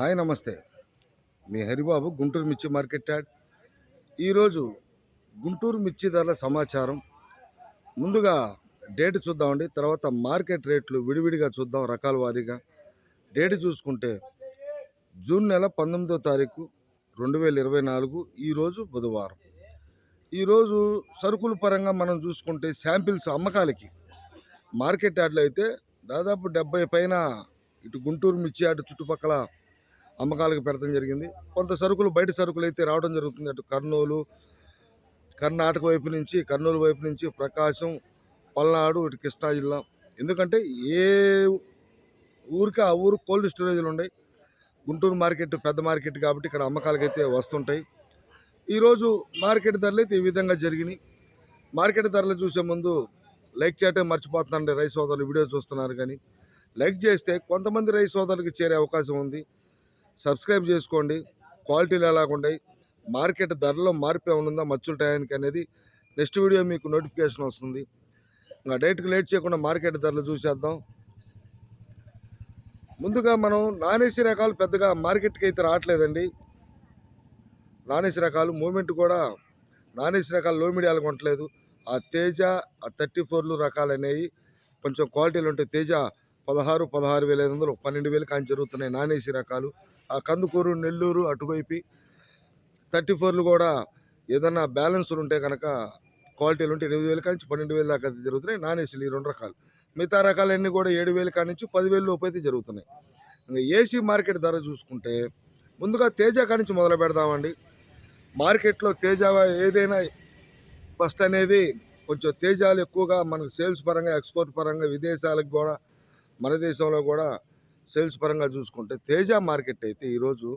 Hi నమస్తే. మీ హరిబాబు గుంటూరు మిర్చి market add. ఈరోజు గుంటూరు మిర్చి ధరల సమాచారం. ముందుగా డేట్ చూద్దామండి. తర్వాత మార్కెట్ రేట్లు విడివిడిగా చూద్దాం రకాల వారీగా. డేట్ చూసుకుంటే జూన్ నెల పంతొమ్మిదో తారీఖు రెండు వేల ఇరవై నాలుగు ఈరోజు బుధవారం. ఈరోజు సరుకుల పరంగా మనం చూసుకుంటే శాంపిల్స్ అమ్మకాలకి. మార్కెట్ యార్డ్లో అయితే దాదాపు డెబ్బై పైన ఇటు గుంటూరు మిర్చి అటు చుట్టుపక్కల అమ్మకాలకు పెడతాం జరిగింది. కొంత సరుకులు బయట సరుకులు అయితే రావడం జరుగుతుంది. అటు కర్నూలు కర్ణాటక వైపు నుంచి కర్నూలు వైపు నుంచి ప్రకాశం పల్నాడు ఇటు కృష్ణా జిల్లా. ఎందుకంటే ఏ ఊరికి ఆ ఊరు కోల్డ్ స్టోరేజ్లు ఉన్నాయి గుంటూరు మార్కెట్ పెద్ద మార్కెట్ కాబట్టి ఇక్కడ అమ్మకాలకు అయితే వస్తుంటాయి. ఈరోజు మార్కెట్ ధరలు అయితే ఈ విధంగా జరిగినాయి. మార్కెట్ ధరలు చూసే ముందు లైక్ చేయటం మర్చిపోతున్నాండి రైస్ సోదరులు వీడియో చూస్తున్నారు కానీ లైక్ చేస్తే కొంతమంది రైస్ సోదరులకు చేరే అవకాశం ఉంది. సబ్స్క్రైబ్ చేసుకోండి. క్వాలిటీలు ఎలాగుంటాయి మార్కెట్ ధరలో మార్పు ఏమైనా ఉందా? మచ్చుల టయానికి అనేది నెక్స్ట్ వీడియో మీకు నోటిఫికేషన్ వస్తుంది. ఇంకా డైరెక్ట్గా లేట్ చేయకుండా మార్కెట్ ధరలు చూసేద్దాం. ముందుగా మనం నానేసి రకాలు పెద్దగా మార్కెట్కి అయితే రావట్లేదండి. నానేసి రకాలు మూమెంట్ కూడా నాన్ ఏసీ రకాలు లో మీడియాలు కొనట్లేదు ఆ తేజ ఆ థర్టీ ఫోర్లు రకాలు అనేవి కొంచెం క్వాలిటీలు ఉంటాయి తేజ పదహారు పదహారు వేల ఐదు వందలు పన్నెండు వేలు కానీ జరుగుతున్నాయి నానేసి రకాలు. ఆ కందుకూరు నెల్లూరు అటువైపు థర్టీ ఫోర్లు కూడా ఏదన్నా బ్యాలెన్స్లు ఉంటే కనుక క్వాలిటీలు ఉంటే ఎనిమిది వేల కానించి పన్నెండు వేలు దాకా అయితే జరుగుతున్నాయి. నాన్ ఏసీలు ఈ రెండు రకాలు. మిగతా రకాలన్నీ కూడా ఏడు వేలు కానించి పదివేలు లోపు అయితే జరుగుతున్నాయి. ఇంకా ఏసీ మార్కెట్ ధర చూసుకుంటే ముందుగా తేజ కానించి మొదలు పెడదామండి. మార్కెట్లో తేజ ఏదైనా ఫస్ట్ అనేది కొంచెం తేజాలు ఎక్కువగా మనకు సేల్స్ పరంగా ఎక్స్పోర్ట్ పరంగా విదేశాలకు కూడా మన దేశంలో కూడా సేల్స్ పరంగా చూసుకుంటే తేజ మార్కెట్ అయితే ఈరోజు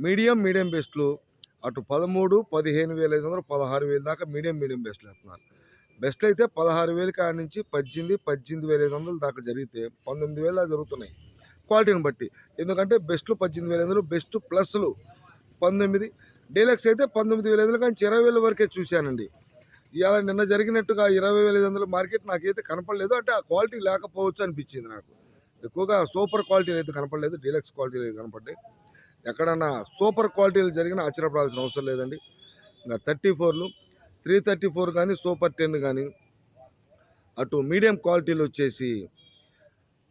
మీడియం మీడియం బెస్ట్లు అటు పదమూడు పదిహేను వేల ఐదు వందలు పదహారు వేలు దాకా మీడియం మీడియం బెస్ట్లు వేస్తున్నారు. బెస్ట్ అయితే పదహారు వేలు కాడ నుంచి పద్దెనిమిది పద్దెనిమిది వేల ఐదు వందలు దాకా జరిగితే పంతొమ్మిది వేలు జరుగుతున్నాయి. క్వాలిటీని బట్టి ఎందుకంటే బెస్ట్లు పద్దెనిమిది వేల ఐదు వందలు బెస్ట్ ప్లస్లు పంతొమ్మిది. డీలక్స్ అయితే పంతొమ్మిది వేల ఐదు వందలు కానీ ఇరవై వేల వరకే చూశానండి. ఇవాళ నిన్న జరిగినట్టుగా ఇరవై వేల ఐదు వందల మార్కెట్ నాకైతే కనపడలేదు. అంటే ఆ క్వాలిటీ లేకపోవచ్చు అనిపించింది నాకు. ఎక్కువగా సూపర్ క్వాలిటీలు అయితే కనపడలేదు డీలక్స్ క్వాలిటీలు అయితే కనపడ్డాయి. ఎక్కడన్నా సూపర్ క్వాలిటీలు జరిగినా ఆశ్చర్యపడాల్సిన అవసరం లేదండి. ఇంకా థర్టీ ఫోర్లు త్రీ థర్టీ ఫోర్ కానీ సూపర్ టెన్ కానీ అటు మీడియం క్వాలిటీలు వచ్చేసి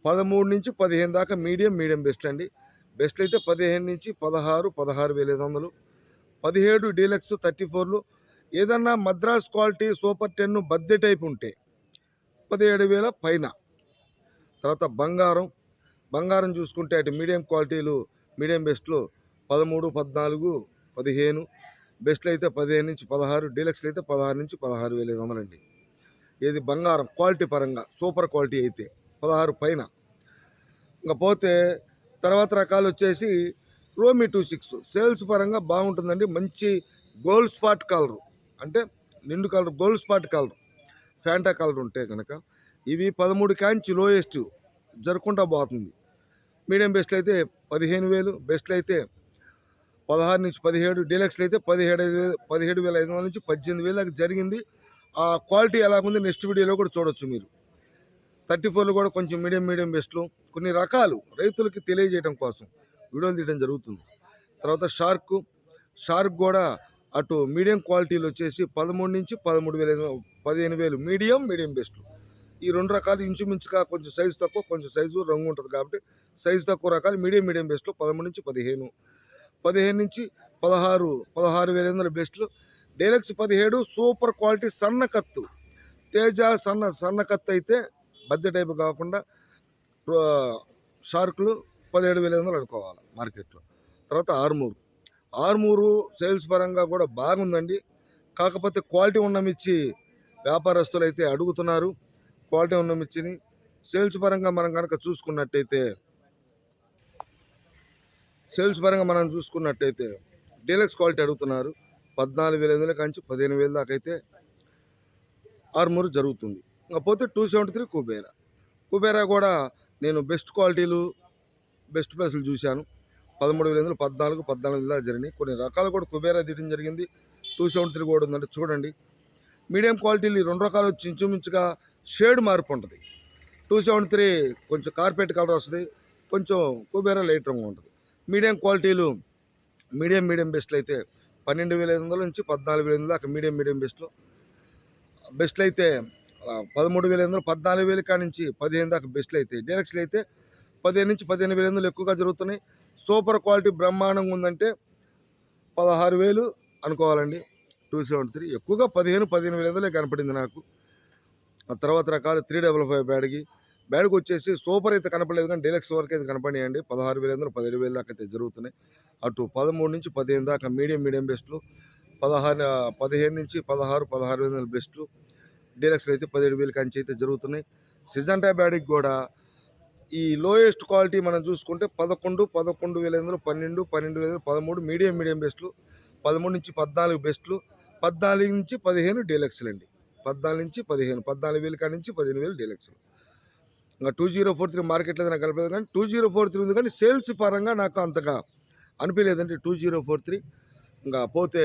పదమూడు నుంచి పదిహేను దాకా మీడియం మీడియం బెస్ట్ అండి. బెస్ట్ అయితే పదిహేను నుంచి పదహారు పదహారు వేల ఐదు వందలు పదిహేడు డీలక్స్ థర్టీ ఫోర్లు. ఏదన్నా మద్రాస్ క్వాలిటీ సూపర్ టెన్ బద్దె టైప్ ఉంటే పదిహేడు వేల పైన. తర్వాత బంగారం. బంగారం చూసుకుంటే అటు మీడియం క్వాలిటీలు మీడియం బెస్ట్లు పదమూడు పద్నాలుగు పదిహేను. బెస్ట్లు అయితే పదిహేను నుంచి పదహారు డీలక్స్లు అయితే పదహారు నుంచి పదహారు వేల ఐదు వందలండి ఇది బంగారం క్వాలిటీ పరంగా సూపర్ క్వాలిటీ అయితే పదహారు పైన. ఇంకా పోతే తర్వాత రకాలు వచ్చేసి రోమి టూ సిక్స్. సేల్స్ పరంగా బాగుంటుందండి. మంచి గోల్డ్ స్పాట్ కలర్. అంటే నిండు colour gold spot colour. Fanta colour ఉంటే కనుక ఇవి పదమూడు కాంచి లోయెస్ట్ జరగకుండా పోతుంది. మీడియం బెస్ట్లు అయితే పదిహేను వేలు బెస్ట్లు అయితే పదహారు నుంచి పదిహేడు డీలక్స్లు అయితే పదిహేడు ఐదు పదిహేడు వేల ఐదు వందల నుంచి పద్దెనిమిది వేల దాకా జరిగింది. ఆ క్వాలిటీ ఎలాగుంది నెక్స్ట్ వీడియోలో కూడా చూడొచ్చు మీరు. థర్టీ ఫోర్లు కూడా కొంచెం మీడియం మీడియం బెస్ట్లు కొన్ని రకాలు రైతులకి తెలియజేయడం కోసం వీడియోలు తీయడం జరుగుతుంది. తర్వాత షార్క్ షార్క్ కూడా అటు మీడియం క్వాలిటీలు వచ్చేసి పదమూడు నుంచి పదమూడు వేల ఐదు పదిహేను వేలు మీడియం మీడియం బెస్ట్లు. ఈ రెండు రకాలు ఇంచుమించుగా కొంచెం సైజు తక్కువ కొంచెం సైజు రంగు ఉంటుంది కాబట్టి సైజు తక్కువ రకాలు మీడియం మీడియం బెస్ట్లో పదమూడు నుంచి పదిహేను. పదిహేను నుంచి పదహారు పదహారు వేల వందల బెస్ట్లు డైలక్స్ పదిహేడు సూపర్ క్వాలిటీ సన్న కత్తు. తేజ సన్న సన్న కత్తు అయితే బద్దె టైపు కాకుండా షార్క్లు షార్కులు పదిహేడు వేల వందలు అనుకోవాలి మార్కెట్లో తర్వాత ఆర్మూరు. ఆర్మూరు సేల్స్ పరంగా కూడా బాగుందండి. కాకపోతే క్వాలిటీ ఉన్నమిచ్చి వ్యాపారస్తులు అయితే అడుగుతున్నారు. క్వాలిటీ ఉన్న మిర్చిని సేల్స్ పరంగా మనం కనుక చూసుకున్నట్టయితే సేల్స్ పరంగా మనం చూసుకున్నట్టయితే డీలక్స్ క్వాలిటీ అడుగుతున్నారు. పద్నాలుగు వేల ఐదు వందల పదిహేను వేల దాకా అయితే ఆర్మూరు జరుగుతుంది. ఇంకా పోతే two seventy three Kubera Kubera కూడా నేను బెస్ట్ క్వాలిటీలు బెస్ట్ ప్లేసులు చూశాను. పదమూడు వేల ఎనిమిది పద్నాలుగు పద్నాలుగు వేల జరిగినాయి. కొన్ని రకాలు కూడా కుబేరా తీయడం జరిగింది. టూ సెవెంటీ త్రీ కూడా ఉందంటే చూడండి. మీడియం క్వాలిటీలు రెండు రకాలు వచ్చి ఇంచుమించుగా షేడ్ మార్పు ఉంటుంది. టూ సెవెన్ త్రీ కొంచెం కార్పెట్ కలర్ వస్తుంది. కొంచెం కుబేరా లైట్ రంగు ఉంటుంది. మీడియం క్వాలిటీలు మీడియం మీడియం బెస్ట్లు అయితే పన్నెండు వేల ఐదు వందల నుంచి పద్నాలుగు వేల ఐదు దాకా మీడియం మీడియం బెస్ట్లు. బెస్ట్లు అయితే పదమూడు వేల ఐదు వందలు పద్నాలుగు వేల కాడ నుంచి పదిహేను దాకా బెస్ట్లు అయితే డీలక్స్లు అయితే పదిహేను నుంచి పదిహేను వేల ఐదు వందలు ఎక్కువగా జరుగుతున్నాయి. సూపర్ క్వాలిటీ బ్రహ్మాండంగా ఉందంటే పదహారు వేలు అనుకోవాలండి. టూ సెవెంటీ త్రీ ఎక్కువగా పదిహేను పదిహేను వేల ఐదు వందలే కనపడింది నాకు. తర్వాత రకాలు త్రీ డబల్ ఫైవ్ బ్యాడ్కి. బ్యాడ్కి వచ్చేసి సూపర్ అయితే కనపడలేదు కానీ డీలక్స్ వరకు అయితే కనపడినాయండి. పదహారు వేల వందలు పదిహేడు వేల దాకా అయితే జరుగుతున్నాయి. అటు పదమూడు నుంచి పదిహేను దాకా మీడియం మీడియం బెస్ట్లు. పదహారు పదిహేను నుంచి పదహారు పదహారు వేల బెస్ట్లు. డీలక్స్లు అయితే పదిహేడు వేల కంచి అయితే జరుగుతున్నాయి. సిజంటా బ్యాడ్కి కూడా ఈ లోయెస్ట్ క్వాలిటీ మనం చూసుకుంటే పదకొండు పదకొండు వేల ఎందులో పన్నెండు పన్నెండు వేల పదమూడు మీడియం మీడియం బెస్ట్లు పదమూడు నుంచి పద్నాలుగు బెస్ట్లు పద్నాలుగు నుంచి పదిహేను డీలక్స్లు అండి పద్నాలుగు నుంచి పదిహేను పద్నాలుగు వేలు కాడి నుంచి పదిహేను వేలు డీలక్స్లు. ఇంకా టూ జీరో ఫోర్ త్రీ మార్కెట్లో నాకు కలపలేదు కానీ టూ జీరో ఫోర్ త్రీ ఉంది కానీ సేల్స్ పరంగా నాకు అంతగా అనిపించలేదండి టూ జీరో ఫోర్ త్రీ. ఇంకా పోతే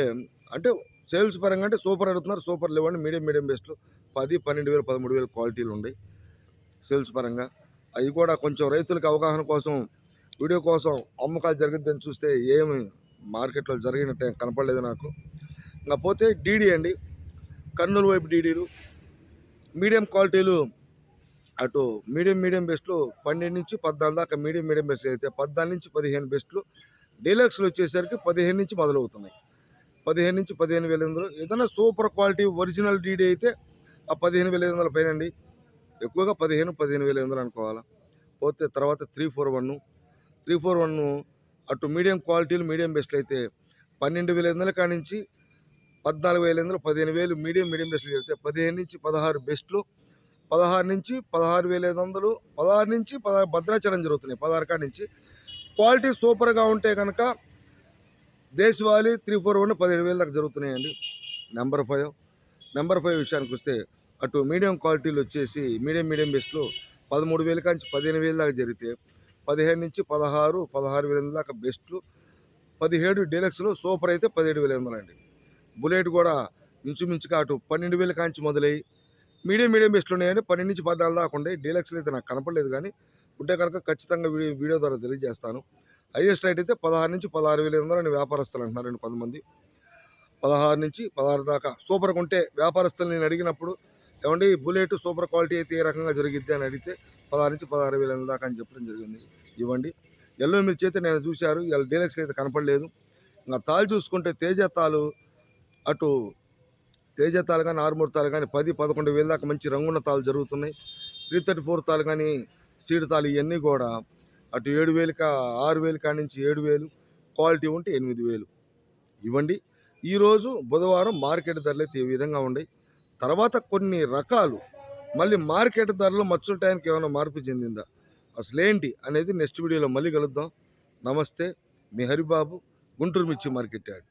అంటే సేల్స్ పరంగా అంటే సూపర్ అడుగుతున్నారు సూపర్ లేవండి మీడియం మీడియం బెస్ట్లు. పది పన్నెండు వేలు పదమూడు వేలు క్వాలిటీలు ఉన్నాయి సేల్స్ పరంగా. అవి కూడా కొంచెం రైతులకు అవగాహన కోసం వీడియో కోసం అమ్మకాలు జరుగుద్దని చూస్తే ఏమి మార్కెట్లో జరిగినట్టు కనపడలేదు నాకు. ఇంకా పోతే డీడీ అండి. కర్నూలు వైపు డీడీలు మీడియం క్వాలిటీలు అటు మీడియం మీడియం బెస్ట్లు పన్నెండు నుంచి పద్నాలుగు దాకా మీడియం మీడియం బెస్ట్లు అయితే పద్నాలుగు నుంచి పదిహేను బెస్ట్లు. డీలక్స్లు వచ్చేసరికి పదిహేను నుంచి మొదలవుతున్నాయి. పదిహేను నుంచి పదిహేను వేల ఎనిమిది వందలు. ఏదైనా సూపర్ క్వాలిటీ ఒరిజినల్ డీడీ అయితే ఆ పదిహేను వేల ఐదు వందల పైన అండి. ఎక్కువగా పదిహేను పదిహేను వేల ఐదు వందలు అనుకోవాలా. పోతే తర్వాత three four one three four one అటు మీడియం క్వాలిటీలు మీడియం బెస్ట్లు అయితే పన్నెండు వేల ఐదు వందల కాడి నుంచి పద్నాలుగు వేల ఐదు వందలు పదిహేను వేలు మీడియం మీడియం బెస్ట్లు చెప్తే పదిహేను నుంచి పదహారు బెస్ట్లు పదహారు నుంచి పదహారు వేల ఐదు వందలు పదహారు నుంచి పదహారు భద్రాచలం జరుగుతున్నాయి పదహారు కాడ నుంచి. క్వాలిటీ సూపర్గా ఉంటే కనుక దేశవాళీ త్రీ ఫోర్ వన్ పదిహేడు వేల దాకా జరుగుతున్నాయండి. నెంబర్ ఫైవ్ నెంబర్ ఫైవ్ విషయానికి వస్తే అటు మీడియం క్వాలిటీలు వచ్చేసి మీడియం మీడియం బెస్ట్లు పదమూడు వేల కాంచి పదిహేను వేల దాకా జరిగితే పదిహేను నుంచి పదహారు పదహారు వేల దాకా బెస్ట్లు పదిహేడు డీలక్స్లు సూపర్ అయితే పదిహేడు వేల వందలు అండి బుల్లెట్ కూడా ఇంచుమించుగా అటు పన్నెండు వేల కాంచి మొదలై మీడియం మీడియం బెస్ట్లు ఉన్నాయండి పన్నెండు నుంచి పద్నాలుగు దాకా ఉండే డీలక్స్లు అయితే నాకు కనపడలేదు కానీ ఉంటే కనుక ఖచ్చితంగా వీడియో వీడియో ద్వారా తెలియజేస్తాను. హైయెస్ట్ రేట్ అయితే పదహారు నుంచి పదహారు వేల ఎనిమిది వందలు వ్యాపారస్తులు అంటున్నారండి కొంతమంది. పదహారు నుంచి పదహారు దాకా సూపర్గా ఉంటే వ్యాపారస్తులు నేను అడిగినప్పుడు ఏమండి బుల్లెట్ సూపర్ క్వాలిటీ అయితే ఏ రకంగా జరిగిద్ది? అని అడిగితే పదహారు నుంచి పదహారు వేల ఎనిమిది దాకా అని చెప్పడం జరిగింది. ఇవ్వండి. ఎల్లో మిర్చి అయితే నేను చూశారు ఇలా డీలక్స్ అయితే కనపడలేదు. ఇంకా తాళ్ళు చూసుకుంటే తేజ తాలు అటు తేజ తాలు కానీ ఆరుమూరు తాలు కానీ పది పదకొండు వేల దాకా మంచి రంగున్న తాలు జరుగుతున్నాయి. త్రీ థర్టీ ఫోర్ తాలు కానీ సీడ్ తాలు ఇవన్నీ కూడా అటు ఏడు వేలు కా ఆరు వేలు కాడి నుంచి ఏడు వేలు క్వాలిటీ ఉంటే ఎనిమిది వేలు. ఇవ్వండి. ఈరోజు బుధవారం మార్కెట్ ధరలు అయితే ఈ విధంగా ఉన్నాయి తర్వాత కొన్ని రకాలు మళ్ళీ మార్కెట్ ధరలు మచ్చుల టైంకి ఏమైనా మార్పు చెందిందా? అసలేంటి అనేది నెక్స్ట్ వీడియోలో మళ్ళీ కలుద్దాం. నమస్తే. మీ హరిబాబు గుంటూరు మిర్చి మార్కెట్ యాడ్.